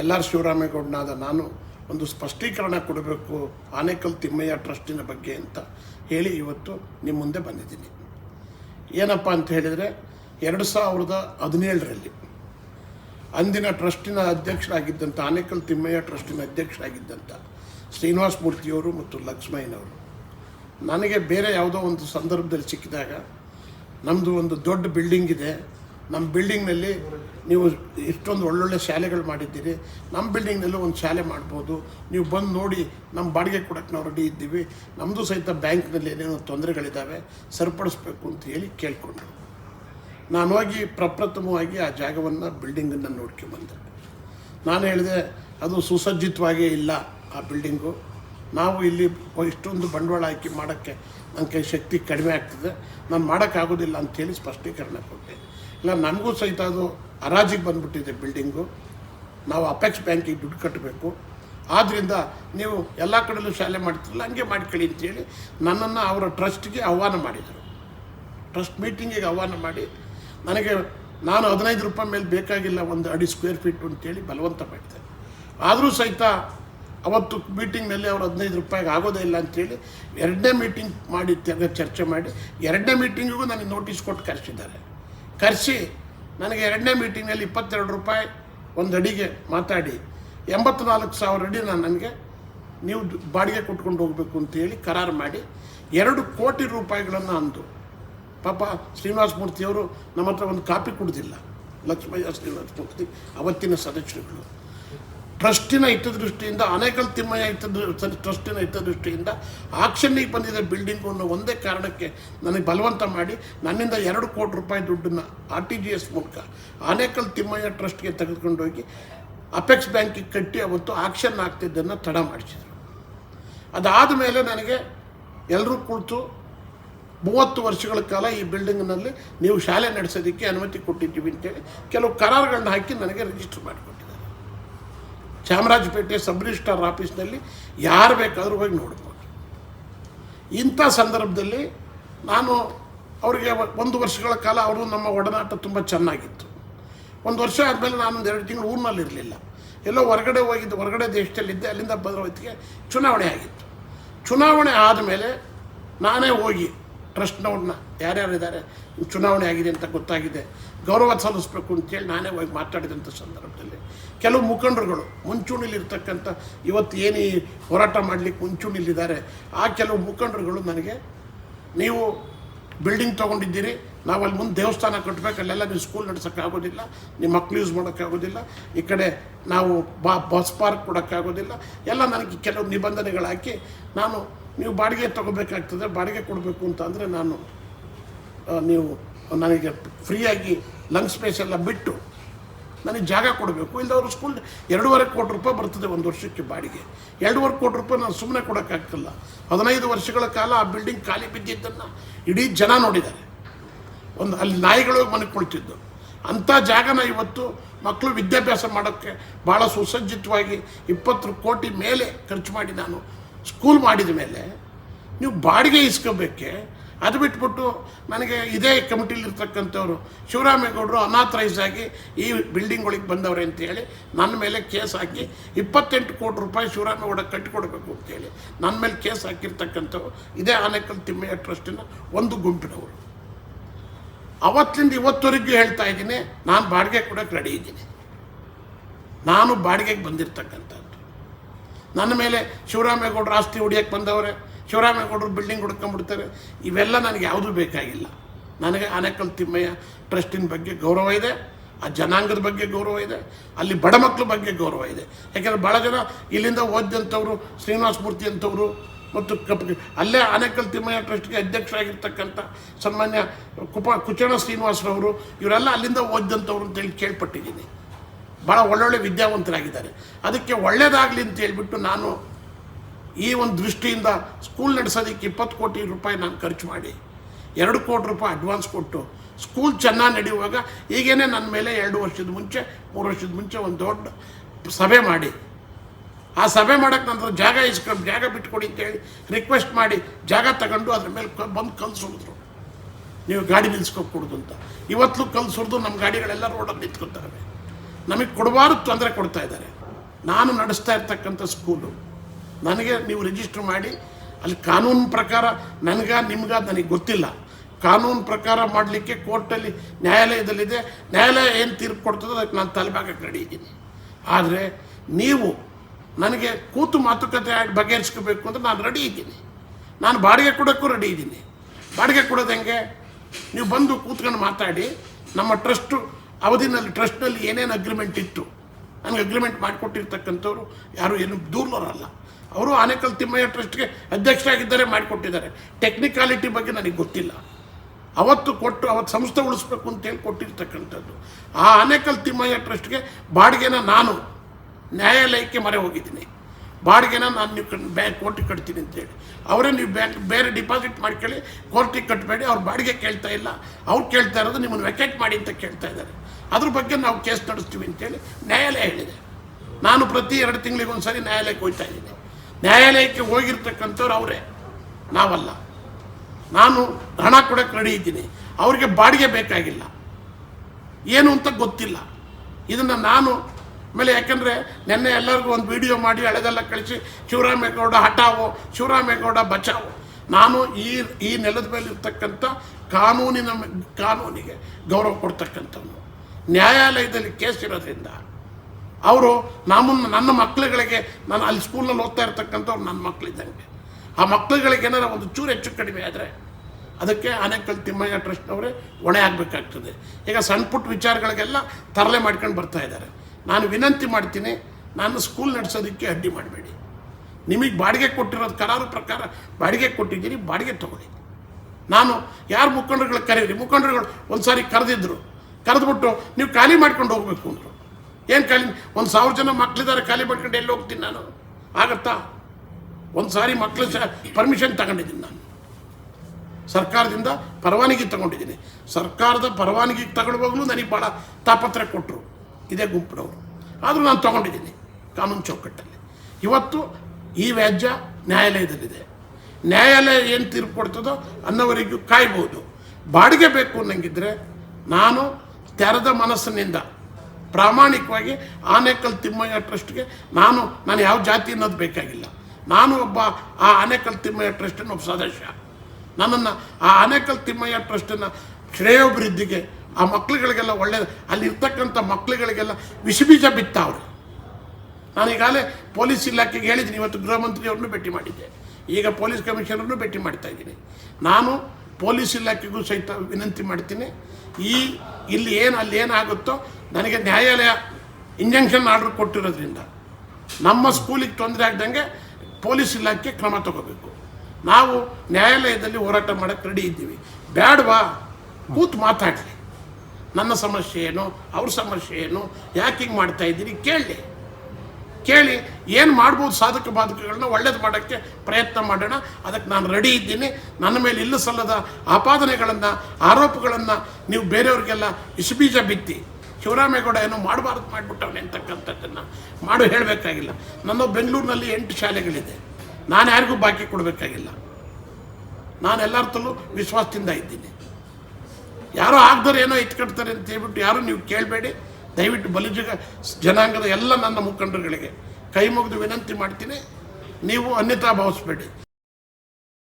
L R ಶಿವರಾಮೇಗೌಡನಾದ ನಾನು ಒಂದು ಸ್ಪಷ್ಟೀಕರಣ ಕೊಡಬೇಕು ಆನೇಕಲ್ ತಿಮ್ಮಯ್ಯ ಟ್ರಸ್ಟಿನ ಬಗ್ಗೆ ಅಂತ ಹೇಳಿ ಇವತ್ತು ನಿಮ್ಮ ಮುಂದೆ ಬಂದಿದ್ದೀನಿ. ಏನಪ್ಪ ಅಂತ ಹೇಳಿದರೆ ಎರಡು ಸಾವಿರದ ಹದಿನೇಳರಲ್ಲಿ ಅಂದಿನ ಟ್ರಸ್ಟಿನ ಅಧ್ಯಕ್ಷರಾಗಿದ್ದಂಥ, ಆನೇಕಲ್ ತಿಮ್ಮಯ್ಯ ಟ್ರಸ್ಟಿನ ಅಧ್ಯಕ್ಷರಾಗಿದ್ದಂಥ ಶ್ರೀನಿವಾಸ ಮೂರ್ತಿಯವರು ಮತ್ತು ಲಕ್ಷ್ಮಯ್ಯನವರು. ನನಗೆ ಬೇರೆ ಯಾವುದೋ ಒಂದು ಸಂದರ್ಭದಲ್ಲಿ ಸಿಕ್ಕಿದಾಗ ನಮ್ಮದು ಒಂದು ದೊಡ್ಡ ಬಿಲ್ಡಿಂಗ್ ಇದೆ. ನಮ್ಮ ಬಿಲ್ಡಿಂಗ್ನಲ್ಲಿ ನೀವು ಇಷ್ಟೊಂದು ಒಳ್ಳೊಳ್ಳೆ ಶಾಲೆಗಳು ಮಾಡಿದ್ದೀರಿ, ನಮ್ಮ ಬಿಲ್ಡಿಂಗ್ನಲ್ಲೂ ಒಂದು ಶಾಲೆ ಮಾಡ್ಬೋದು, ನೀವು ಬಂದು ನೋಡಿ ನಮ್ಮ ಬಾಡಿಗೆ ಕೊಡೋಕ್ಕೆ ನಾವು ರೆಡಿ ಇದ್ದೀವಿ ನಮ್ಮದು ಸಹಿತ ಬ್ಯಾಂಕ್ನಲ್ಲಿ ಏನೇನೋ ತೊಂದರೆಗಳಿದ್ದಾವೆ, ಸರಿಪಡಿಸ್ಬೇಕು ಅಂತ ಹೇಳಿ ಕೇಳಿಕೊಂಡ್ರು. ನಾನು ಹೋಗಿ ಪ್ರಪ್ರಥಮವಾಗಿ ಆ ಜಾಗವನ್ನು ಬಿಲ್ಡಿಂಗನ್ನು ನೋಡ್ಕೊಂಬಂದೆ ನಾನು ಹೇಳಿದೆ, ಅದು ಸುಸಜ್ಜಿತವಾಗೇ ಇಲ್ಲ ಆ ಬಿಲ್ಡಿಂಗು ನಾವು ಇಲ್ಲಿ ಇಷ್ಟೊಂದು ಬಂಡವಾಳ ಹಾಕಿ ಮಾಡೋಕ್ಕೆ ನನ್ನ ಕೈ ಶಕ್ತಿ ಕಡಿಮೆ ಆಗ್ತದೆ. ನಾನು ಮಾಡೋಕ್ಕಾಗೋದಿಲ್ಲ ಅಂತೇಳಿ ಸ್ಪಷ್ಟೀಕರಣ ಕೊಟ್ಟೆ. ಇಲ್ಲ ನನಗೂ ಸಹಿತ ಅದು ಹರಾಜಿಗೆ ಬಂದ್ಬಿಟ್ಟಿದೆ ಬಿಲ್ಡಿಂಗು. ನಾವು ಅಪೆಕ್ಸ್ ಬ್ಯಾಂಕಿಗೆ ದುಡ್ಡು ಕಟ್ಟಬೇಕು. ಆದ್ದರಿಂದ ನೀವು ಎಲ್ಲ ಕಡೆಯಲ್ಲೂ ಶಾಲೆ ಮಾಡ್ತಿರಲ್ಲ, ಹಂಗೆ ಮಾಡ್ಕೊಳ್ಳಿ ಅಂತೇಳಿ ನನ್ನನ್ನು ಅವರ ಟ್ರಸ್ಟ್ಗೆ ಆಹ್ವಾನ ಮಾಡಿದರು. ಟ್ರಸ್ಟ್ ಮೀಟಿಂಗಿಗೆ ಆಹ್ವಾನ ಮಾಡಿ, ನನಗೆ ನಾನು ಹದಿನೈದು ರೂಪಾಯಿ ಮೇಲೆ ಬೇಕಾಗಿಲ್ಲ ಒಂದು ಅಡಿ ಸ್ಕ್ವೇರ್ ಫೀಟ್ ಅಂತೇಳಿ ಬಲವಂತ ಮಾಡಿದೆ. ಆದರೂ ಸಹಿತ ಅವತ್ತು ಮೀಟಿಂಗ್ನಲ್ಲಿ ಅವ್ರು ಹದಿನೈದು ರೂಪಾಯಿಗೆ ಆಗೋದೇ ಇಲ್ಲ ಅಂತೇಳಿ ಎರಡನೇ ಮೀಟಿಂಗ್ ಮಾಡಿ ತೆಗೆದು ಚರ್ಚೆ ಮಾಡಿ, ಎರಡನೇ ಮೀಟಿಂಗಿಗೂ ನನಗೆ ನೋಟಿಸ್ ಕೊಟ್ಟು ಕರೆಸಿದ್ದಾರೆ. ಕರೆಸಿ ನನಗೆ ಎರಡನೇ ಮೀಟಿಂಗ್ನಲ್ಲಿ ಇಪ್ಪತ್ತೆರಡು ರೂಪಾಯಿ ಒಂದು ಅಡಿಗೆ ಮಾತಾಡಿ, ಎಂಬತ್ನಾಲ್ಕು ಸಾವಿರ ಅಡಿ ನಾನು ನನಗೆ ನೀವು ಬಾಡಿಗೆ ಕೊಟ್ಕೊಂಡು ಹೋಗಬೇಕು ಅಂತೇಳಿ ಕರಾರು ಮಾಡಿ ಎರಡು ಕೋಟಿ ರೂಪಾಯಿಗಳನ್ನು ಅಂದು. ಪಾಪ ಶ್ರೀನಿವಾಸ ಮೂರ್ತಿಯವರು ನಮ್ಮ ಹತ್ರ ಒಂದು ಕಾಪಿ ಕುಡ್ದಿಲ್ಲ. ಲಕ್ಷ್ಮಯ್ಯ ಶ್ರೀನಿವಾಸ ಮೂರ್ತಿ, ಅವತ್ತಿನ ಸದಸ್ಯರುಗಳು. ಟ್ರಸ್ಟಿನ ಹಿತದೃಷ್ಟಿಯಿಂದ ಅನೇಕಲ್ ತಿಮ್ಮಯ್ಯ ಹಿತದೃ, ಟ್ರಸ್ಟಿನ ಹಿತದೃಷ್ಟಿಯಿಂದ ಆಕ್ಷನ್ನಿಗೆ ಬಂದಿದೆ ಬಿಲ್ಡಿಂಗು ಅನ್ನೋ ಒಂದೇ ಕಾರಣಕ್ಕೆ ನನಗೆ ಬಲವಂತ ಮಾಡಿ, ನನ್ನಿಂದ ಎರಡು ಕೋಟಿ ರೂಪಾಯಿ ದುಡ್ಡನ್ನು ಆರ್ ಟಿ ಜಿ ಎಸ್ ಮೂಲಕ ಆನೇಕಲ್ ತಿಮ್ಮಯ್ಯ ಟ್ರಸ್ಟ್ಗೆ ತೆಗೆದುಕೊಂಡೋಗಿ ಅಪೆಕ್ಸ್ ಬ್ಯಾಂಕಿಗೆ ಕಟ್ಟಿ ಅವತ್ತು ಆಕ್ಷನ್ ಆಗ್ತಿದ್ದನ್ನು ತಡ ಮಾಡಿಸಿದರು. ಅದಾದ ಮೇಲೆ ನನಗೆ ಎಲ್ಲರೂ ಕುಳಿತು ಮೂವತ್ತು ವರ್ಷಗಳ ಕಾಲ ಈ ಬಿಲ್ಡಿಂಗ್ನಲ್ಲಿ ನೀವು ಶಾಲೆ ನಡೆಸೋದಕ್ಕೆ ಅನುಮತಿ ಕೊಟ್ಟಿದ್ದೀವಿ ಅಂತೇಳಿ, ಕೆಲವು ಕರಾರುಗಳನ್ನ ಹಾಕಿ ನನಗೆ ರಿಜಿಸ್ಟರ್ ಮಾಡಿಕೊಟ್ಟಿದ್ದಾರೆ ಚಾಮರಾಜಪೇಟೆ ಸಬ್ ರಿಜಿಸ್ಟ್ರಾರ್ ಆಫೀಸ್ನಲ್ಲಿ ಯಾರು ಬೇಕಾದರೂ ಹೋಗಿ ನೋಡ್ಬೋದು. ಇಂಥ ಸಂದರ್ಭದಲ್ಲಿ ನಾನು ಅವರಿಗೆ ಒಂದು ವರ್ಷಗಳ ಕಾಲ ಅವರು ನಮ್ಮ ಒಡನಾಟ ತುಂಬ ಚೆನ್ನಾಗಿತ್ತು. ಒಂದು ವರ್ಷ ಆದಮೇಲೆ ನಾನೊಂದು ಎರಡು ತಿಂಗಳು ಊರಿನಲ್ಲಿರಲಿಲ್ಲ. ಎಲ್ಲೋ ಹೊರಗಡೆ ಹೋಗಿದ್ದು, ಹೊರಗಡೆ ದೇಶದಲ್ಲಿದ್ದೆ, ಅಲ್ಲಿಂದ ಹೊತ್ತಿಗೆ ಚುನಾವಣೆ ಆಗಿತ್ತು. ಚುನಾವಣೆ ಆದಮೇಲೆ ನಾನೇ ಹೋಗಿ ಟ್ರಸ್ಟ್ನವ್ರನ್ನ ಯಾರ್ಯಾರಿದ್ದಾರೆ ಚುನಾವಣೆ ಆಗಿದೆ ಅಂತ ಗೊತ್ತಾಗಿದೆ, ಗೌರವ ಸಲ್ಲಿಸ್ಬೇಕು ಅಂತೇಳಿ ನಾನೇ ಹೋಗಿ ಮಾತಾಡಿದಂಥ ಸಂದರ್ಭದಲ್ಲಿ ಕೆಲವು ಮುಖಂಡರುಗಳು ಮುಂಚೂಣಿಲಿರ್ತಕ್ಕಂಥ ಇವತ್ತು ಏನೇ ಹೋರಾಟ ಮಾಡಲಿಕ್ಕೆ ಮುಂಚೂಣಿಲಿದ್ದಾರೆ ಆ ಕೆಲವು ಮುಖಂಡರುಗಳು ನನಗೆ, ನೀವು ಬಿಲ್ಡಿಂಗ್ ತೊಗೊಂಡಿದ್ದೀರಿ ನಾವು ಅಲ್ಲಿ ಮುಂದೆ ದೇವಸ್ಥಾನ ಕಟ್ಟಬೇಕು ಅಲ್ಲೆಲ್ಲ ನೀವು ಸ್ಕೂಲ್ ನಡೆಸೋಕ್ಕಾಗೋದಿಲ್ಲ, ನಿಮ್ಮ ಮಕ್ಕಳು ಯೂಸ್ ಮಾಡೋಕ್ಕಾಗೋದಿಲ್ಲ, ಈ ಕಡೆ ನಾವು ಬಾ, ಬಸ್ ಪಾರ್ಕ್ ಕೊಡೋಕ್ಕಾಗೋದಿಲ್ಲ, ಎಲ್ಲ ನನಗೆ ಕೆಲವು ನಿಬಂಧನೆಗಳು ಹಾಕಿ ನಾನು ನೀವು ಬಾಡಿಗೆ ತೊಗೋಬೇಕಾಗ್ತದೆ, ಬಾಡಿಗೆ ಕೊಡಬೇಕು ಅಂತ ಅಂದರೆ ನಾನು ನೀವು ನನಗೆ ಫ್ರೀಯಾಗಿ ಲಂಗ್ ಸ್ಪೇಸ್ ಎಲ್ಲ ಬಿಟ್ಟು ನನಗೆ ಜಾಗ ಕೊಡಬೇಕು. ಇಲ್ಲದವ್ರು ಸ್ಕೂಲ್ ಎರಡೂವರೆ ಕೋಟಿ ರೂಪಾಯಿ ಬರ್ತದೆ ಒಂದು ವರ್ಷಕ್ಕೆ ಬಾಡಿಗೆ. ಎರಡೂವರೆ ಕೋಟಿ ರೂಪಾಯಿ ನಾನು ಸುಮ್ಮನೆ ಕೊಡೋಕ್ಕಾಗ್ತಿಲ್ಲ. ಹದಿನೈದು ವರ್ಷಗಳ ಕಾಲ ಆ ಬಿಲ್ಡಿಂಗ್ ಖಾಲಿ ಬಿದ್ದಿದ್ದನ್ನು ಇಡೀ ಜನ ನೋಡಿದ್ದಾರೆ. ಒಂದು ಅಲ್ಲಿ ನಾಯಿಗಳು ಮನ್ಕೊಳ್ತಿದ್ದು ಅಂಥ ಜಾಗನ ಇವತ್ತು ಮಕ್ಕಳು ವಿದ್ಯಾಭ್ಯಾಸ ಮಾಡೋಕ್ಕೆ ಭಾಳ ಸುಸಜ್ಜಿತವಾಗಿ ಇಪ್ಪತ್ತು ಕೋಟಿ ಮೇಲೆ ಖರ್ಚು ಮಾಡಿ ನಾನು ಸ್ಕೂಲ್ ಮಾಡಿದ ಮೇಲೆ ನೀವು ಬಾಡಿಗೆ ಇಸ್ಕೋಬೇಕೆ? ಅದು ಬಿಟ್ಬಿಟ್ಟು ನನಗೆ ಇದೇ ಕಮಿಟಿಲಿರ್ತಕ್ಕಂಥವ್ರು ಶಿವರಾಮೇಗೌಡರು ಅನಾಥರೈಸ್ ಆಗಿ ಈ ಬಿಲ್ಡಿಂಗ್ ಒಳಗೆ ಬಂದವ್ರೆ ಅಂತೇಳಿ ನನ್ನ ಮೇಲೆ ಕೇಸ್ ಹಾಕಿ ಇಪ್ಪತ್ತೆಂಟು ಕೋಟಿ ರೂಪಾಯಿ ಶಿವರಾಮೇಗೌಡ ಕಟ್ಟಿಕೊಡ್ಬೇಕು ಅಂತೇಳಿ ನನ್ನ ಮೇಲೆ ಕೇಸ್ ಹಾಕಿರ್ತಕ್ಕಂಥವ್ರು ಇದೇ ಆನೇಕಲ್ ತಿಮ್ಮಯ್ಯ ಟ್ರಸ್ಟಿನ ಒಂದು ಗುಂಪಿನವರು. ಅವತ್ತಿಂದ ಇವತ್ತವರೆಗೂ ಹೇಳ್ತಾ ಇದ್ದೀನಿ, ನಾನು ಬಾಡಿಗೆ ಕೊಡೋಕ್ಕೆ ರೆಡಿ ಇದ್ದೀನಿ. ನಾನು ಬಾಡಿಗೆಗೆ ಬಂದಿರ್ತಕ್ಕಂಥದ್ದು. ನನ್ನ ಮೇಲೆ ಶಿವರಾಮೇಗೌಡರು ಆಸ್ತಿ ಹೊಡಿಯೋಕ್ಕೆ ಬಂದವರೆ ಶಿವರಾಮೇಗೌಡರು ಬಿಲ್ಡಿಂಗ್ ಹುಡ್ಕೊಂಡ್ಬಿಡ್ತಾರೆ ಇವೆಲ್ಲ ನನಗೆ ಯಾವುದೂ ಬೇಕಾಗಿಲ್ಲ. ನನಗೆ ಆನೇಕಲ್ ತಿಮ್ಮಯ್ಯ ಟ್ರಸ್ಟಿನ ಬಗ್ಗೆ ಗೌರವ ಇದೆ, ಆ ಜನಾಂಗದ ಬಗ್ಗೆ ಗೌರವ ಇದೆ, ಅಲ್ಲಿ ಬಡ ಮಕ್ಕಳ ಬಗ್ಗೆ ಗೌರವ ಇದೆ. ಯಾಕೆಂದರೆ ಭಾಳ ಜನ ಇಲ್ಲಿಂದ ಓದಿದಂಥವ್ರು, ಶ್ರೀನಿವಾಸ ಮೂರ್ತಿ ಅಂಥವ್ರು, ಮತ್ತು ಕಪ್, ಅಲ್ಲೇ ಆನೇಕಲ್ ತಿಮ್ಮಯ್ಯ ಟ್ರಸ್ಟ್ಗೆ ಅಧ್ಯಕ್ಷರಾಗಿರ್ತಕ್ಕಂಥ ಸನ್ಮಾನ್ಯ ಕುಪ, ಕುಚಣ ಶ್ರೀನಿವಾಸರವರು, ಇವರೆಲ್ಲ ಅಲ್ಲಿಂದ ಓದಿದಂಥವ್ರು ಅಂತೇಳಿ ಕೇಳ್ಪಟ್ಟಿದ್ದೀನಿ. ಭಾಳ ಒಳ್ಳೊಳ್ಳೆ ವಿದ್ಯಾವಂತರಾಗಿದ್ದಾರೆ. ಅದಕ್ಕೆ ಒಳ್ಳೆಯದಾಗಲಿ ಅಂತ ಹೇಳ್ಬಿಟ್ಟು ನಾನು ಈ ಒಂದು ದೃಷ್ಟಿಯಿಂದ ಸ್ಕೂಲ್ ನಡೆಸೋದಕ್ಕೆ ಇಪ್ಪತ್ತು ಕೋಟಿ ರೂಪಾಯಿ ನಾನು ಖರ್ಚು ಮಾಡಿ, ಎರಡು ಕೋಟಿ ರೂಪಾಯಿ ಅಡ್ವಾನ್ಸ್ ಕೊಟ್ಟು ಸ್ಕೂಲ್ ಚೆನ್ನಾಗಿ ನಡೆಯುವಾಗ ಈಗೇನೆ ನನ್ನ ಮೇಲೆ ಎರಡು ವರ್ಷದ ಮುಂಚೆ, ಮೂರು ವರ್ಷದ ಮುಂಚೆ ಒಂದು ದೊಡ್ಡ ಸಭೆ ಮಾಡಿ. ಆ ಸಭೆ ಮಾಡೋಕ್ಕೆ ನಂತರ ಜಾಗ ಇಸ್ಕೊಂಡು ಜಾಗ ಬಿಟ್ಕೊಡಿ ಅಂತೇಳಿ ರಿಕ್ವೆಸ್ಟ್ ಮಾಡಿ ಜಾಗ ತಗೊಂಡು ಅದ್ರ ಮೇಲೆ ಬಂದು ಕಲ್ಲು ಸುರಿದ್ರು. ನೀವು ಗಾಡಿ ನಿಲ್ಸ್ಕೊಕೊಡುದು ಅಂತ. ಇವತ್ತು ಕಲ್ಲು ಸುರಿದು ನಮ್ಮ ಗಾಡಿಗಳೆಲ್ಲ ರೋಡಲ್ಲಿ ನಿಂತ್ಕೊತಾರೆ ನಮಗೆ ಕೊಡಬಾರ್ದು ತೊಂದರೆ ಕೊಡ್ತಾ ಇದ್ದಾರೆ. ನಾನು ನಡೆಸ್ತಾ ಇರ್ತಕ್ಕಂಥ ಸ್ಕೂಲು ನನಗೆ ನೀವು ರಿಜಿಸ್ಟರ್ ಮಾಡಿ, ಅಲ್ಲಿ ಕಾನೂನು ಪ್ರಕಾರ ನನಗೆ ನಿಮ್ಗೆ ನನಗೆ ಗೊತ್ತಿಲ್ಲ. ಕಾನೂನು ಪ್ರಕಾರ ಮಾಡಲಿಕ್ಕೆ ಕೋರ್ಟಲ್ಲಿ ನ್ಯಾಯಾಲಯದಲ್ಲಿದೆ. ನ್ಯಾಯಾಲಯ ಏನು ತೀರ್ಪು ಕೊಡ್ತದೋ ಅದಕ್ಕೆ ನಾನು ತಲೆಬಾಗಕ್ಕೆ ರೆಡಿ ಇದ್ದೀನಿ. ಆದರೆ ನೀವು ನನಗೆ ಕೂತು ಮಾತುಕತೆ ಬಗೆಹರಿಸ್ಕೋಬೇಕು ಅಂತ ನಾನು ರೆಡಿ ಇದ್ದೀನಿ. ನಾನು ಬಾಡಿಗೆ ಕೊಡೋಕ್ಕೂ ರೆಡಿ ಇದ್ದೀನಿ. ಬಾಡಿಗೆ ಕೊಡೋದು ಹೆಂಗೆ? ನೀವು ಬಂದು ಕೂತ್ಕೊಂಡು ಮಾತಾಡಿ. ನಮ್ಮ ಟ್ರಸ್ಟು ಅವಧಿನಲ್ಲಿ ಟ್ರಸ್ಟ್ನಲ್ಲಿ ಏನೇನು ಅಗ್ರಿಮೆಂಟ್ ಇತ್ತು? ನನಗೆ ಅಗ್ರಿಮೆಂಟ್ ಮಾಡಿಕೊಟ್ಟಿರ್ತಕ್ಕಂಥವ್ರು ಯಾರು ಏನು ದೂರ್ಲರಲ್ಲ ಅವರು ಆನೇಕಲ್ ತಿಮ್ಮಯ್ಯ ಟ್ರಸ್ಟ್ಗೆ ಅಧ್ಯಕ್ಷರಾಗಿದ್ದಾರೆ ಮಾಡಿಕೊಟ್ಟಿದ್ದಾರೆ. ಟೆಕ್ನಿಕಾಲಿಟಿ ಬಗ್ಗೆ ನನಗೆ ಗೊತ್ತಿಲ್ಲ. ಅವತ್ತು ಕೊಟ್ಟು, ಅವತ್ತು ಸಂಸ್ಥೆ ಉಳಿಸ್ಬೇಕು ಅಂತೇಳಿ ಕೊಟ್ಟಿರ್ತಕ್ಕಂಥದ್ದು. ಆ ಆನೇಕಲ್ ತಿಮ್ಮಯ್ಯ ಟ್ರಸ್ಟ್ಗೆ ಬಾಡಿಗೆನ ನಾನು ನ್ಯಾಯಾಲಯಕ್ಕೆ ಮರೆ ಹೋಗಿದ್ದೀನಿ. ಬಾಡಿಗೆನ ನಾನು ನೀವು ಬ್ಯಾಂಕ್ ಕೋರ್ಟಿಗೆ ಕಟ್ತೀನಿ ಅಂತೇಳಿ ಅವರೇ ನೀವು ಬ್ಯಾಂಕ್, ಬೇರೆ ಡಿಪಾಸಿಟ್ ಮಾಡ್ಕೊಳ್ಳಿ ಕೋರ್ಟಿಗೆ ಕಟ್ಟಬೇಡಿ ಅವ್ರು ಬಾಡಿಗೆ ಕೇಳ್ತಾ ಇಲ್ಲ. ಅವ್ರು ಕೇಳ್ತಾ ಇರೋದು ನಿಮ್ಮನ್ನು ವೆಕೆಟ್ ಮಾಡಿ ಅಂತ ಕೇಳ್ತಾ ಇದ್ದಾರೆ. ಅದ್ರ ಬಗ್ಗೆ ನಾವು ಕೇಸ್ ನಡೆಸ್ತೀವಿ ಅಂತೇಳಿ ನ್ಯಾಯಾಲಯ ಹೇಳಿದೆ. ನಾನು ಪ್ರತಿ ಎರಡು ತಿಂಗಳಿಗೆ ಒಂದು ಸರಿ ನ್ಯಾಯಾಲಯಕ್ಕೆ ಹೋಗ್ತಾ ಇದ್ದೀನಿ. ನ್ಯಾಯಾಲಯಕ್ಕೆ ಹೋಗಿರ್ತಕ್ಕಂಥವ್ರು ಅವರೇ, ನಾವಲ್ಲ. ನಾನು ಹಣ ಕೊಡೋಕ್ಕೆ ರೆಡಿ ಇದ್ದೀನಿ. ಅವ್ರಿಗೆ ಬಾಡಿಗೆ ಬೇಕಾಗಿಲ್ಲ. ಏನು ಅಂತ ಗೊತ್ತಿಲ್ಲ. ಇದನ್ನು ನಾನು ಆಮೇಲೆ ಯಾಕಂದರೆ ನಿನ್ನೆ ಎಲ್ಲರಿಗೂ ಒಂದು ವಿಡಿಯೋ ಮಾಡಿ ಹಳೆದೆಲ್ಲ ಕಳಿಸಿ, ಶಿವರಾಮೇಗೌಡ ಹಠಾವೋ, ಶಿವರಾಮೇಗೌಡ ಬಚಾವು. ನಾನು ಈ ಈ ನೆಲದ ಮೇಲೆ ಇರ್ತಕ್ಕಂಥ ಕಾನೂನಿನ, ಕಾನೂನಿಗೆ ಗೌರವ ಕೊಡ್ತಕ್ಕಂಥವ್ನು. ನ್ಯಾಯಾಲಯದಲ್ಲಿ ಕೇಸ್ ಇರೋದ್ರಿಂದ ಅವರು ನಮ್ಮನ್ನು ನನ್ನ ಮಕ್ಕಳುಗಳಿಗೆ ನಾನು ಅಲ್ಲಿ ಸ್ಕೂಲ್ನಲ್ಲಿ ಓದ್ತಾ ಇರ್ತಕ್ಕಂಥವ್ರು ನನ್ನ ಮಕ್ಕಳಿದ್ದಂಗೆ ಆ ಮಕ್ಕಳುಗಳಿಗೆ ಏನಾರ ಒಂದು ಚೂರು ಹೆಚ್ಚು ಕಡಿಮೆ ಆದರೆ ಅದಕ್ಕೆ ಆನೇಕಲ್ ತಿಮ್ಮಯ್ಯ ಟ್ರಸ್ಟ್ನವರೇ ಹೊಣೆ ಆಗಬೇಕಾಗ್ತದೆ. ಈಗ ಸಣ್ಣ ಪುಟ್ಟ ವಿಚಾರಗಳಿಗೆಲ್ಲ ತರಲೆ ಮಾಡ್ಕೊಂಡು ಬರ್ತಾ ಇದ್ದಾರೆ. ನಾನು ವಿನಂತಿ ಮಾಡ್ತೀನಿ, ನಾನು ಸ್ಕೂಲ್ ನಡೆಸೋದಕ್ಕೆ ಅಡ್ಡಿ ಮಾಡಬೇಡಿ. ನಿಮಗೆ ಬಾಡಿಗೆ ಕೊಟ್ಟಿರೋದು ಕರಾರು ಪ್ರಕಾರ ಬಾಡಿಗೆ ಕೊಟ್ಟಿದ್ದೀನಿ, ಬಾಡಿಗೆ ತಗೊಳ್ಳಿ. ನಾನು ಯಾರು ಮುಖಂಡರುಗಳು ಕರೀರಿ? ಮುಖಂಡರುಗಳು ಒಂದು ಸಾರಿ ಕರೆದಿದ್ರು. ಕರೆದ್ಬಿಟ್ಟು ನೀವು ಖಾಲಿ ಮಾಡ್ಕೊಂಡು ಹೋಗ್ಬೇಕು ಅಂದರು. ಏನು ಖಾಲಿ? ಒಂದು ಸಾವಿರ ಜನ ಮಕ್ಕಳಿದ್ದಾರೆ ಖಾಲಿ ಮಾಡ್ಕೊಂಡು ಎಲ್ಲಿ ಹೋಗ್ತೀನಿ ನಾನು? ಆಗತ್ತಾ? ಒಂದು ಸಾರಿ ಮಕ್ಕಳು ಸ ಪರ್ಮಿಷನ್ ತಗೊಂಡಿದ್ದೀನಿ ನಾನು. ಸರ್ಕಾರದಿಂದ ಪರವಾನಗಿ ತಗೊಂಡಿದ್ದೀನಿ. ಸರ್ಕಾರದ ಪರವಾನಗಿ ತಗೊಳ್ಳುವಾಗಲೂ ನನಗೆ ಭಾಳ ತಾಪತ್ರ ಕೊಟ್ಟರು ಇದೇ ಗುಂಪಿನವರು. ಆದರೂ ನಾನು ತಗೊಂಡಿದ್ದೀನಿ ಕಾನೂನು ಚೌಕಟ್ಟಲ್ಲಿ. ಇವತ್ತು ಈ ವ್ಯಾಜ್ಯ ನ್ಯಾಯಾಲಯದಲ್ಲಿದೆ. ನ್ಯಾಯಾಲಯ ಏನು ತೀರ್ಪು ಕೊಡ್ತದೋ ಅನ್ನೋವರೆಗೂ ಕಾಯ್ಬೋದು. ಬಾಡಿಗೆ ಬೇಕು ಅನ್ನಂಗಿದ್ರೆ ನಾನು ತೆರೆದ ಮನಸ್ಸಿನಿಂದ, ಪ್ರಾಮಾಣಿಕವಾಗಿ ಆನೇಕಲ್ ತಿಮ್ಮಯ್ಯ ಟ್ರಸ್ಟ್ಗೆ ನಾನು ನಾನು ಯಾವ ಜಾತಿ ಅನ್ನೋದು ಬೇಕಾಗಿಲ್ಲ. ನಾನು ಒಬ್ಬ ಆ ಆನೇಕಲ್ ತಿಮ್ಮಯ್ಯ ಟ್ರಸ್ಟಿನ ಒಬ್ಬ ಸದಸ್ಯ. ನನ್ನನ್ನು ಆ ಆನೇಕಲ್ ತಿಮ್ಮಯ್ಯ ಟ್ರಸ್ಟನ್ನು ಶ್ರೇಯೋಭಿವೃದ್ಧಿಗೆ, ಆ ಮಕ್ಕಳುಗಳಿಗೆಲ್ಲ ಒಳ್ಳೆಯದು ಅಲ್ಲಿ ಇರ್ತಕ್ಕಂಥ ಮಕ್ಕಳುಗಳಿಗೆಲ್ಲ ವಿಷಬೀಜ ಬಿತ್ತಾವ್ರು ನಾನು ಈಗಾಗಲೇ ಪೊಲೀಸ್ ಇಲಾಖೆಗೆ ಹೇಳಿದ್ದೀನಿ, ಇವತ್ತು ಗೃಹ ಮಂತ್ರಿಯವ್ರನ್ನೂ ಭೇಟಿ ಮಾಡಿದ್ದೆ. ಈಗ ಪೊಲೀಸ್ ಕಮಿಷನರ್ನು ಭೇಟಿ ಮಾಡ್ತಾ ಇದ್ದೀನಿ. ನಾನು ಪೊಲೀಸ್ ಇಲಾಖೆಗೂ ಸಹಿತ ವಿನಂತಿ ಮಾಡ್ತೀನಿ. ಈ ಇಲ್ಲಿ ಏನು, ಅಲ್ಲಿ ಏನಾಗುತ್ತೋ ನನಗೆ ನ್ಯಾಯಾಲಯ ಇಂಜಂಕ್ಷನ್ ಆರ್ಡರ್ ಕೊಟ್ಟಿರೋದ್ರಿಂದ ನಮ್ಮ ಸ್ಕೂಲಿಗೆ ತೊಂದರೆ ಆಗ್ದಂಗೆ ಪೊಲೀಸ್ ಇಲಾಖೆ ಕ್ರಮ ತಗೋಬೇಕು. ನಾವು ನ್ಯಾಯಾಲಯದಲ್ಲಿ ಹೋರಾಟ ಮಾಡೋಕ್ಕೆ ರೆಡಿ ಇದ್ದೀವಿ. ಬ್ಯಾಡವಾ? ಕೂತು ಮಾತಾಡಲಿ ನನ್ನ ಸಮಸ್ಯೆ ಏನು? ಅವ್ರ ಸಮಸ್ಯೆ ಏನು? ಯಾಕೆ ಹಿಂಗೆ ಮಾಡ್ತಾ ಇದ್ದೀರಿ? ಕೇಳಲಿ ಕೇಳಿ ಏನು ಮಾಡ್ಬೋದು ಸಾಧಕ ಬಾಧಕಗಳನ್ನ ಒಳ್ಳೇದು ಮಾಡೋಕ್ಕೆ ಪ್ರಯತ್ನ ಮಾಡೋಣ. ಅದಕ್ಕೆ ನಾನು ರೆಡಿ ಇದ್ದೀನಿ. ನನ್ನ ಮೇಲೆ ಇಲ್ಲ ಸಲ್ಲದ ಆಪಾದನೆಗಳನ್ನು, ಆರೋಪಗಳನ್ನು ನೀವು ಬೇರೆಯವ್ರಿಗೆಲ್ಲ ಇಸುಬೀಜ ಬಿತ್ತಿ. ಶಿವರಾಮೇಗೌಡ ಏನೋ ಮಾಡಬಾರ್ದು ಮಾಡಿಬಿಟ್ಟವನೆ ಅಂತಕ್ಕಂಥದ್ದನ್ನು ಮಾಡು ಹೇಳಬೇಕಾಗಿಲ್ಲ. ನನ್ನ ಬೆಂಗಳೂರಿನಲ್ಲಿ ಎಂಟು ಶಾಲೆಗಳಿದೆ. ನಾನು ಯಾರಿಗೂ ಬಾಕಿ ಕೊಡಬೇಕಾಗಿಲ್ಲ. ನಾನು ಎಲ್ಲರತಲ್ಲೂ ವಿಶ್ವಾಸದಿಂದ ಇದ್ದೀನಿ. ಯಾರೋ ಆಗ್ದರೆ ಏನೋ ಇಟ್ಕೊಡ್ತಾರೆ ಅಂತ ಹೇಳ್ಬಿಟ್ಟು ಯಾರು ನೀವು ಕೇಳಬೇಡಿ. ದಯವಿಟ್ಟು ಬಲಿಜಗ ಜನಾಂಗದ ಎಲ್ಲ ನನ್ನ ಮುಖಂಡರುಗಳಿಗೆ ಕೈ ಮುಗಿದು ವಿನಂತಿ ಮಾಡ್ತೀನಿ. ನೀವು ಅನ್ಯತಾ ಭಾವಿಸ್ಬೇಡಿ.